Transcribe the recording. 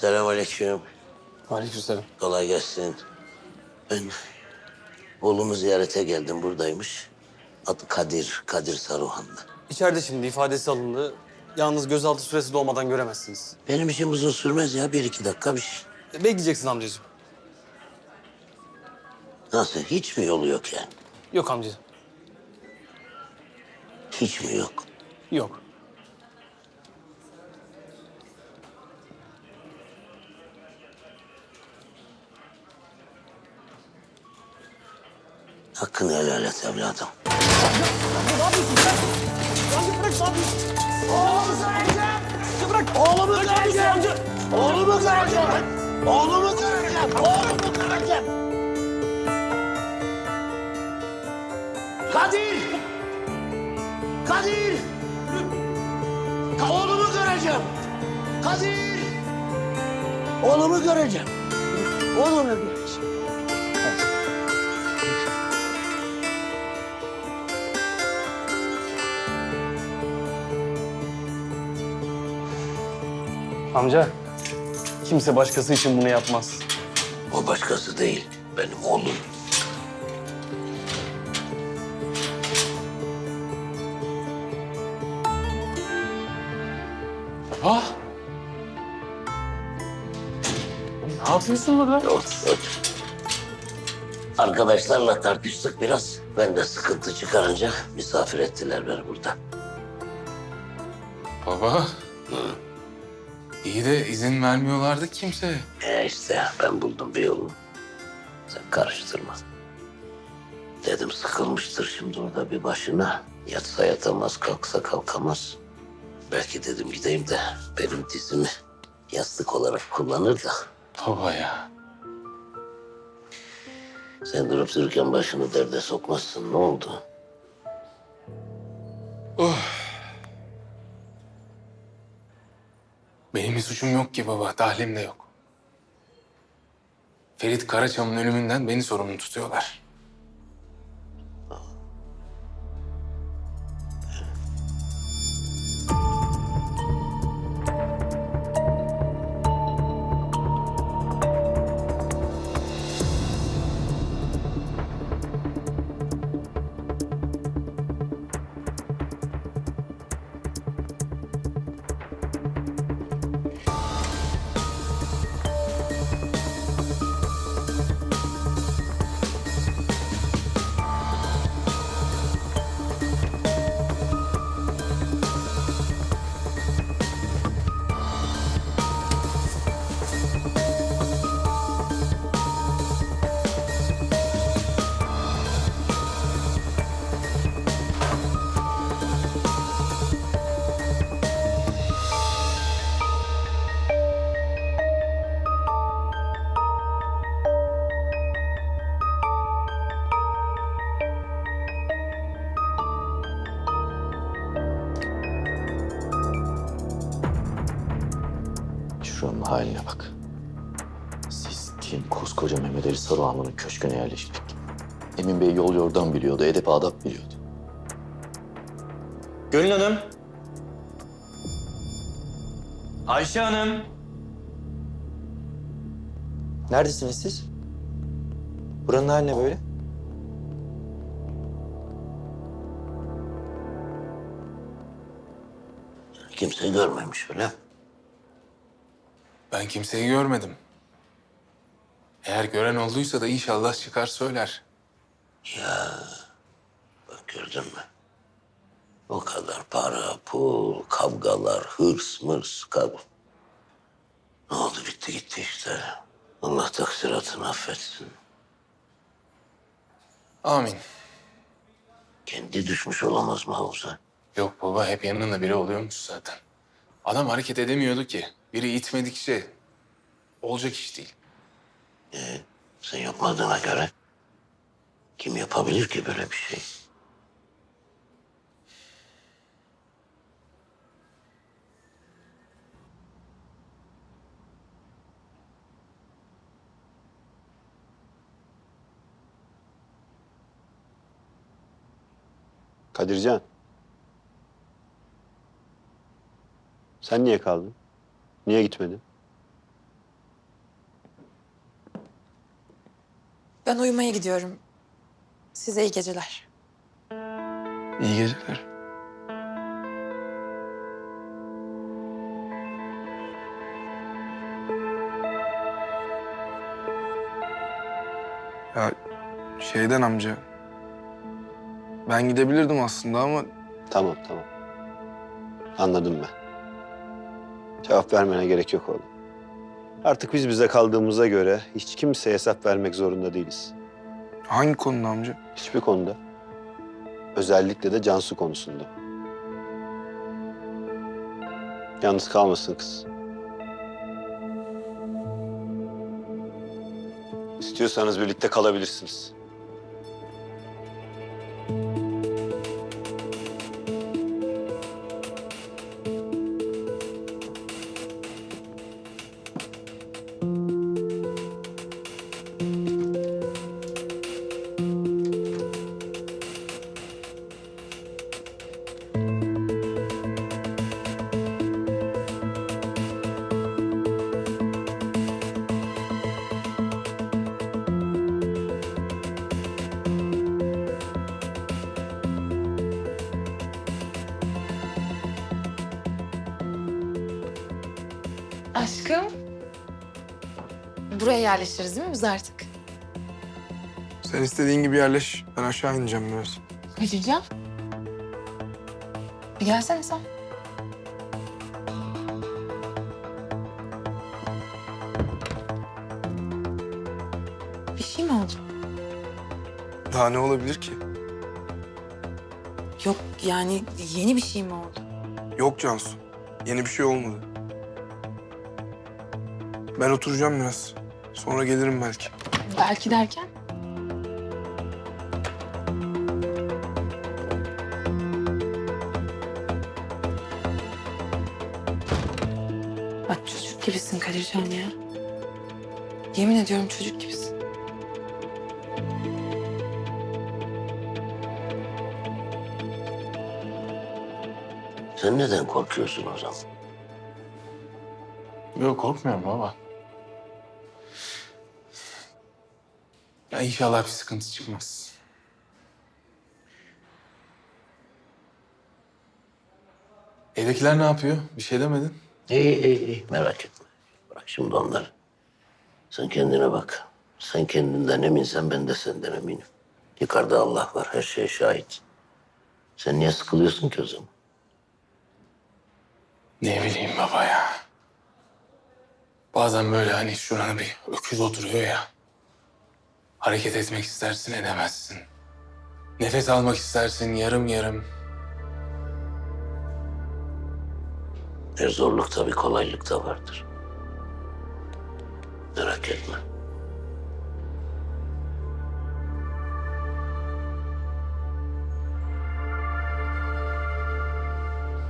Selamünaleyküm. Aleykümselam. Kolay gelsin. Ben oğlumu ziyarete geldim. Buradaymış. Adı Kadir. Kadir Saruhanlı. İçeride şimdi ifadesi alındı. Yalnız gözaltı süresi dolmadan göremezsiniz. Benim işim uzun sürmez ya. Bir iki dakika bir şey. E, Bekleyeceksin amcacığım. Nasıl? Hiç mi yolu yok yani? Yok amca. Hiç mi yok? Yok. Hakkını helal et evladım. Oğlumu göreceğim. Oğlumu göreceğim. Oğlumu göreceğim. Oğlumu göreceğim. Kadir! Kadir! Ka- Oğlumu göreceğim. Kadir! Oğlumu göreceğim. Oğlumu göreceğim. Amca, kimse başkası için bunu yapmaz. O başkası değil. Benim oğlum. Ah! Ne yapıyorsun burada? Otur, otur. Arkadaşlarla tartıştık biraz. Ben de sıkıntı çıkarınca misafir ettiler beni burada. Baba. İyi de izin vermiyorlardı kimse. E işte ben buldum bir yolunu. Sen karıştırma. Dedim sıkılmıştır şimdi orada bir başına. Yatsa yatamaz, kalksa kalkamaz. Belki dedim gideyim de benim dizimi yastık olarak kullanır da. Baba ya. Sen durup dururken başını derde sokmazsın. Ne oldu? Benim bir suçum yok ki baba. Dahlim de yok. Ferit Karaçam'ın ölümünden beni sorumlu tutuyorlar. Şuranın haline bak. Siz kim koskoca Mehmet Ali Saruhanlı'nın köşküne yerleştik. Emin Bey yol yordan biliyordu, edep adap biliyordu. Gönül Hanım. Ayşe Hanım. Neredesiniz siz? Buranın hali ne böyle? Kimse görmemiş öyle. Ben kimseyi görmedim. Eğer gören olduysa da inşallah çıkar söyler. Bak gördün mü? O kadar para, pul, kavgalar, hırs, mırs, kav... Ne oldu bitti gitti işte. Allah taksiratını affetsin. Amin. Kendi düşmüş olamaz mı havuza? Yok baba hep yanında biri oluyormuş zaten. Adam hareket edemiyordu ki. Biri itmedikçe olacak iş değil. Sen yapmadığına göre kim yapabilir ki böyle bir şey? Kadircan. Sen niye kaldın? Niye gitmedi? Ben uyumaya gidiyorum. Size iyi geceler. İyi geceler. Ya şeyden amca. Ben gidebilirdim aslında ama Tamam tamam. Anladım ben. Cevap vermene gerek yok oğlum. Artık biz bize kaldığımıza göre hiç kimseye hesap vermek zorunda değiliz. hangi konuda amca? Hiçbir konuda. Özellikle de Cansu konusunda. Yalnız kalmasın kız. İstiyorsanız birlikte kalabilirsiniz. Aşkım. Buraya yerleşiriz değil mi biz artık? Sen istediğin gibi yerleş. Ben aşağı ineceğim biraz. Kaçacağım. Bir gelsene sen. Bir şey mi oldu? Daha ne olabilir ki? Yok yani yeni bir şey mi oldu? Yok Cansu. Yeni bir şey olmadı. Ben oturacağım biraz. Sonra gelirim belki. Belki derken? Bak çocuk gibisin Kadircan ya. Yemin ediyorum çocuk gibisin. Sen neden korkuyorsun o zaman? Yok korkmuyorum baba. Ya inşallah bir sıkıntı çıkmaz. Evdekiler ne yapıyor? Bir şey demedin. İyi iyi iyi merak etme. Bırak şimdi onları. Sen kendine bak. Sen kendinden eminsen ben de senden eminim. Yukarıda Allah var her şeye şahit. Sen niye sıkılıyorsun ki o zaman? Ne bileyim baba ya. Bazen böyle hani şurana bir öküz oturuyor ya. Hareket etmek istersin edemezsin. Nefes almak istersin yarım yarım. Her zorlukta bir kolaylık da vardır. Merak etme.